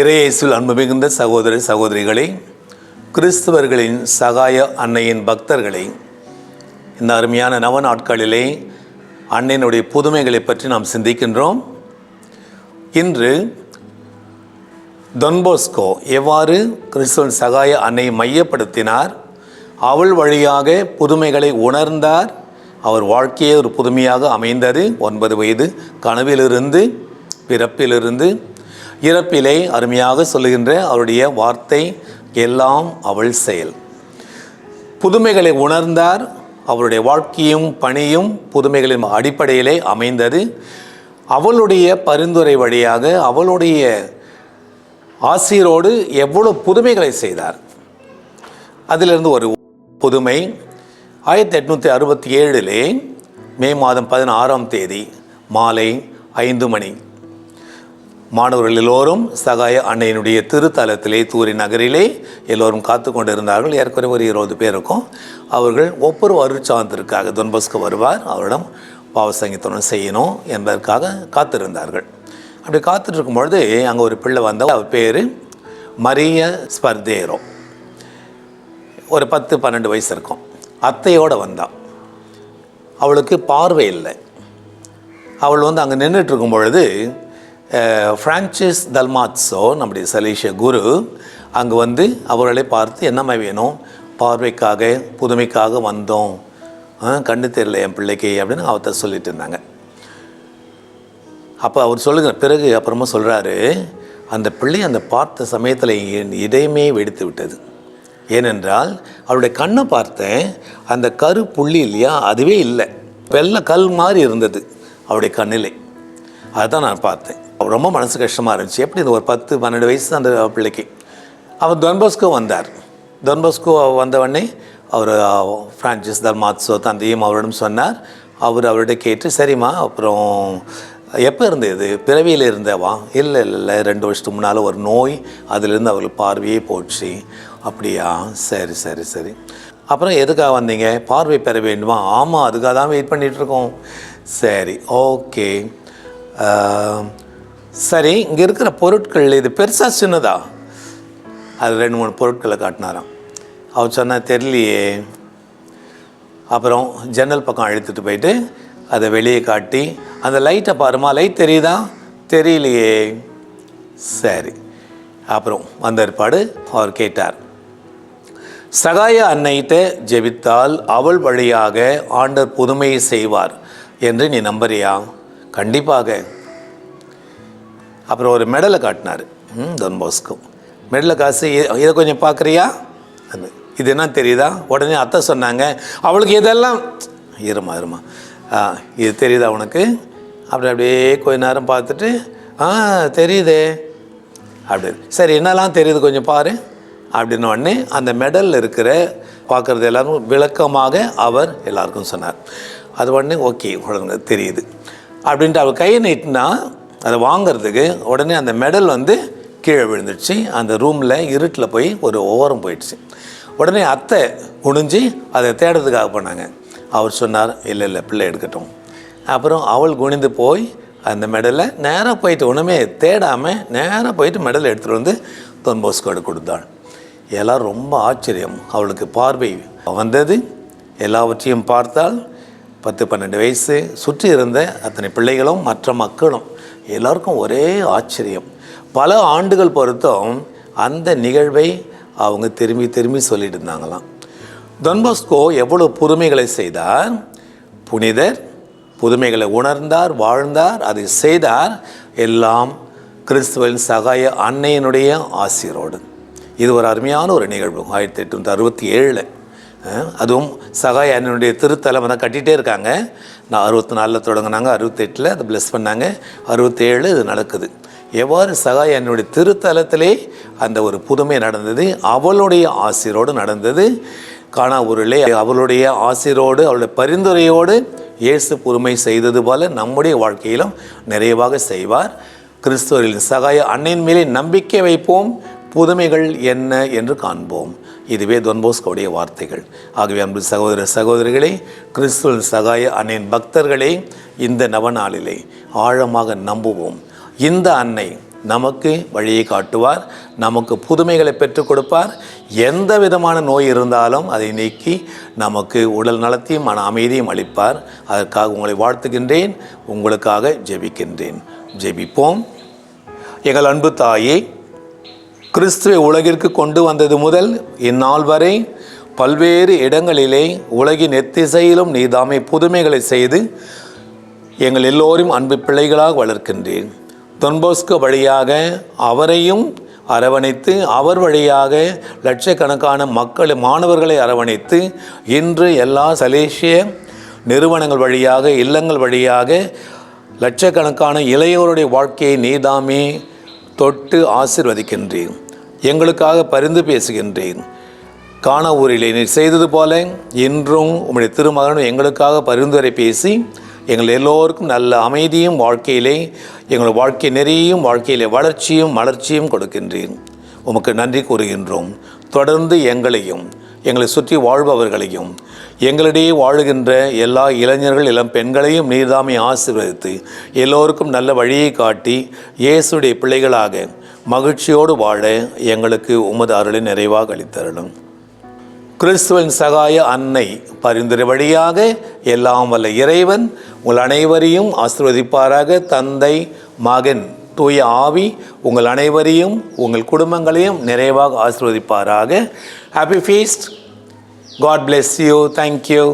இறையேசுல் அன்பு மிகுந்த சகோதர சகோதரிகளை கிறிஸ்தவர்களின் சகாய அன்னையின் பக்தர்களை இந்த அருமையான நவ நாட்களிலே அன்னையினுடைய புதுமைகளை பற்றி நாம் சிந்திக்கின்றோம். இன்று தொன்போஸ்கோ எவ்வாறு கிறிஸ்துவன் சகாய அன்னையை மையப்படுத்தினார் அவள் வழியாக புதுமைகளை உணர்ந்தார் அவர் வாழ்க்கையே ஒரு புதுமையாக அமைந்தது. ஒன்பது வயது கனவிலிருந்து பிறப்பிலிருந்து இறப்பிலே அருமையாக சொல்லுகின்ற அவருடைய வார்த்தை எல்லாம் அவள் செயல். புதுமைகளை உணர்ந்தார் அவருடைய வாழ்க்கையும் பணியும் புதுமைகளின் அடிப்படையிலே அமைந்தது. அவளுடைய பரிந்துரை வழியாக அவளுடைய ஆசிரியரோடு எவ்வளோ புதுமைகளை செய்தார். அதிலிருந்து ஒரு புதுமை ஆயிரத்தி எட்நூற்றி அறுபத்தி ஏழிலே மே மாதம் பதினாறாம் தேதி மாலை ஐந்து மணி மாணவர்கள் எல்லோரும் சகாய அன்னையினுடைய திருத்தலத்திலே தூரி நகரிலே எல்லோரும் காத்து கொண்டிருந்தார்கள். ஏற்கனவே ஒரு இருபது பேர் இருக்கும். அவர்கள் ஒவ்வொரு அருட்சாந்திற்காக துன்பஸ்க்கு வருவார். அவரிடம் பாவசங்கீத்தனம் செய்யணும் என்பதற்காக காத்திருந்தார்கள். அப்படி காத்துட்ருக்கும் பொழுது அங்கே ஒரு பிள்ளை வந்தால் அவர் பேர் மரிய ஸ்பர்தேரோ. ஒரு பத்து பன்னெண்டு வயசு இருக்கும். அத்தையோடு வந்தாள் அவளுக்கு பார்வை இல்லை. அவள் வந்து அங்கே நின்றுட்டு இருக்கும் பொழுது ஃப்ரான்சிஸ் தல்மாத்ஸோ நம்முடைய சலீஷ குரு அங்கே வந்து அவர்களை பார்த்து என்னம்மா வேணும்? பார்வைக்காக புதுமைக்காக வந்தோம். கண்ணு தெரியல என் பிள்ளைக்கு அப்படின்னு அவர்த்த சொல்லிட்டு இருந்தாங்க. அப்போ அவர் சொல்லுகிற பிறகு அப்புறமா சொல்கிறாரு அந்த பிள்ளை அந்த பார்த்த சமயத்தில் என் இதயமே வெடித்து விட்டது. ஏனென்றால் அவருடைய கண்ணை பார்த்தேன் அந்த கரு புள்ளி இல்லையா? அதுவே இல்லை. வெள்ளை கல் மாதிரி இருந்தது அவருடைய கண்ணிலே. அதுதான் நான் பார்த்தேன். ரொம்ப மனசு கஷ்டமாக இருந்துச்சு. எப்படி இந்த ஒரு பத்து பன்னெண்டு வயசு அந்த பிள்ளைக்கு. அவர் தொன்பஸ்கோ வந்தார். தொன்பஸ்கோ வந்தவொடனே அவர் ஃப்ரான்சிஸ் தர்மாத்ஸோ தந்தையும் அவரிடம் சொன்னார். அவர் அவர்கிட்ட கேட்டு சரிம்மா அப்புறம் எப்போ இருந்தது பிறவியில் இருந்தவா? இல்லை இல்லை இல்லை ரெண்டு வருஷத்துக்கு முன்னால் ஒரு நோய் அதுலேருந்து அவளுக்கு பார்வையே போச்சு. அப்படியா? சரி சரி சரி. அப்புறம் எதுக்காக வந்தீங்க? பார்வை பெற வேண்டுமா? ஆமாம் அதுக்காக தான் வெயிட் பண்ணிகிட்ருக்கோம் சரி ஓகே சரி இங்கே இருக்கிற பொருட்கள் இது பெருசாக சின்னதா? அது ரெண்டு மூணு பொருட்களை காட்டினாராம். அவர் சொன்னால் தெரியலையே. அப்புறம் ஜன்னல் பக்கம் அழுத்துட்டு போயிட்டு அதை வெளியே காட்டி அந்த லைட்டை பாருமா லைட் தெரியுதா? தெரியலையே. சரி. அப்புறம் வந்த ஏற்பாடு அவர் கேட்டார் சகாய அன்னையிட்ட ஜெபித்தால் அவள் வழியாக ஆண்டர் புதுமையை செய்வார் என்று நீ நம்புறியா? கண்டிப்பாக. அப்புறம் ஒரு மெடலை காட்டினார். ம் பாஸ்கோ மெடலை காசு இதை கொஞ்சம் பார்க்குறியா? அது இது என்ன தெரியுதா? உடனே அத்தை சொன்னாங்க அவளுக்கு இதெல்லாம் இருமா இருமா. ஆ இது தெரியுதா உனக்கு? அப்படி அப்படியே கொஞ்ச நேரம் பார்த்துட்டு ஆ தெரியுதே. அப்படி சரி என்னெல்லாம் தெரியுது கொஞ்சம் பாரு. அப்படின்ன உடனே அந்த மெடலில் இருக்கிற பார்க்குறது எல்லாரும் விளக்கமாக அவர் எல்லாருக்கும் சொன்னார். அது உடனே ஓகே உடனே தெரியுது. அப்படின்ட்டு அவர் கையை நீட்டினா அதை வாங்குறதுக்கு உடனே அந்த மெடல் வந்து கீழே விழுந்துடுச்சு. அந்த ரூமில் இருட்டில் போய் ஒரு ஓரம் போயிடுச்சு. உடனே அத்தை குனிஞ்சு அதை தேடுறதுக்காக போனாங்க. அவர் சொன்னார் இல்லை இல்லை பிள்ளை எடுக்கட்டும். அப்புறம் அவள் குனிந்து போய் அந்த மெடலை நேராக போயிட்டு ஒன்றுமே தேடாமல் நேராக போயிட்டு மெடல் எடுத்துகிட்டு வந்து தொன்போஸ்கோடு கொடுத்தாள். எல்லாம் ரொம்ப ஆச்சரியம். அவளுக்கு பார்வை வந்தது. எல்லாவற்றையும் பார்த்தால் பத்து பன்னெண்டு வயசு. சுற்றி இருந்த அத்தனை பிள்ளைகளும் மற்ற மக்களும் எல்லாருக்கும் ஒரே ஆச்சரியம். பல ஆண்டுகள் பொறுத்தும் அந்த நிகழ்வை அவங்க திரும்பி திரும்பி சொல்லிட்டு இருந்தாங்களாம். தொன்பஸ்கோ எவ்வளோ புதுமைகளை செய்தார்? புனிதர் புதுமைகளை உணர்ந்தார் வாழ்ந்தார் அதை செய்தார். எல்லாம் கிறிஸ்துவின் சகாய அன்னையினுடைய ஆசிரோடு. இது ஒரு அருமையான ஒரு நிகழ்வு. ஆயிரத்தி எட்நூற்றி அறுபத்தி ஏழில். அதுவும் சகாய அண்ணனுடைய திருத்தலம் தான் கட்டிகிட்டே இருக்காங்க. நான் அறுபத்தி நாலில் தொடங்கினாங்க அறுபத்தெட்டில் அதை ப்ளஸ் பண்ணாங்க. அறுபத்தேழு இது நடக்குது. எவ்வாறு சகாய அண்ணனுடைய திருத்தலத்திலே அந்த ஒரு புதுமை நடந்தது அவளுடைய ஆசிரோடு நடந்தது. காணா ஊரிலே அவளுடைய ஆசிரோடு அவளுடைய பரிந்துரையோடு இயேசு புதுமை செய்தது போல நம்முடைய வாழ்க்கையிலும் நிறைவாக செய்வார். கிறிஸ்துவரின் சகாய அன்னையின் மேலே நம்பிக்கை வைப்போம். புதுமைகள் என்ன என்று காண்போம். இதுவே தொன்போஸ்கோடைய வார்த்தைகள். ஆகவே அன்பு சகோதர சகோதரிகளே கிறிஸ்துவின் சகாய அன்னையின் பக்தர்களே இந்த நவநாளிலே ஆழமாக நம்புவோம். இந்த அன்னை நமக்கு வழியை காட்டுவார் நமக்கு புதுமைகளை பெற்றுக் கொடுப்பார். எந்த விதமான நோய் இருந்தாலும் அதை நீக்கி நமக்கு உடல் நலத்தையும் மன அமைதியும் அளிப்பார். அதற்காக உங்களை வாழ்த்துகின்றேன் உங்களுக்காக ஜெபிக்கின்றேன். ஜெபிப்போம். எங்கள் அன்பு தாயே கிறிஸ்துவை உலகிற்கு கொண்டு வந்தது முதல் இந்நாள் வரை பல்வேறு இடங்களிலே உலகின் எத்திசையிலும் நீதாமை புதுமைகளை செய்து எங்கள் எல்லோரும் அன்பு பிள்ளைகளாக வளர்க்கின்றேன். தொன்போஸ்கோ வழியாக அவரையும் அரவணைத்து அவர் வழியாக லட்சக்கணக்கான மக்கள் மாணவர்களை அரவணைத்து இன்று எல்லா சலேசிய நிறுவனங்கள் வழியாக இல்லங்கள் வழியாக லட்சக்கணக்கான இளையோருடைய வாழ்க்கையை நீதாமே தொட்டு ஆசிர்வதிக்கின்றேன். எங்களுக்காக பரிந்து பேசுகின்றேன். காண ஊரிலே நீர் செய்தது போல இன்றும் உம்முடைய திருமகனும் எங்களுக்காக பரிந்துரை பேசி எங்கள் எல்லோருக்கும் நல்ல அமைதியும் வாழ்க்கையிலே எங்கள் வாழ்க்கை நெறியும் வாழ்க்கையிலே வளர்ச்சியும் மலர்ச்சியும் கொடுக்கின்றேன். உமக்கு நன்றி கூறுகின்றோம். தொடர்ந்து எங்களையும் எங்களை சுற்றி வாழ்பவர்களையும் எங்களிடையே வாழுகின்ற எல்லா இளைஞர்கள் இளம் பெண்களையும் நீர்தாமை ஆசீர்வதித்து எல்லோருக்கும் நல்ல வழியை காட்டி இயேசுடைய பிள்ளைகளாக மகிழ்ச்சியோடு வாழ எங்களுக்கு உமது அருளை நிறைவாக அளித்தருளும் கிறிஸ்துவின் சகாய அன்னை பரிந்துரை வழியாக எல்லாம் வல்ல இறைவன் உங்கள் அனைவரையும் ஆசீர்வதிப்பாராக. தந்தை மகன் தூய ஆவி உங்கள் அனைவரையும் உங்கள் குடும்பங்களையும் நிறைவாக ஆசிர்வதிப்பாராக. Happy feast God bless you thank you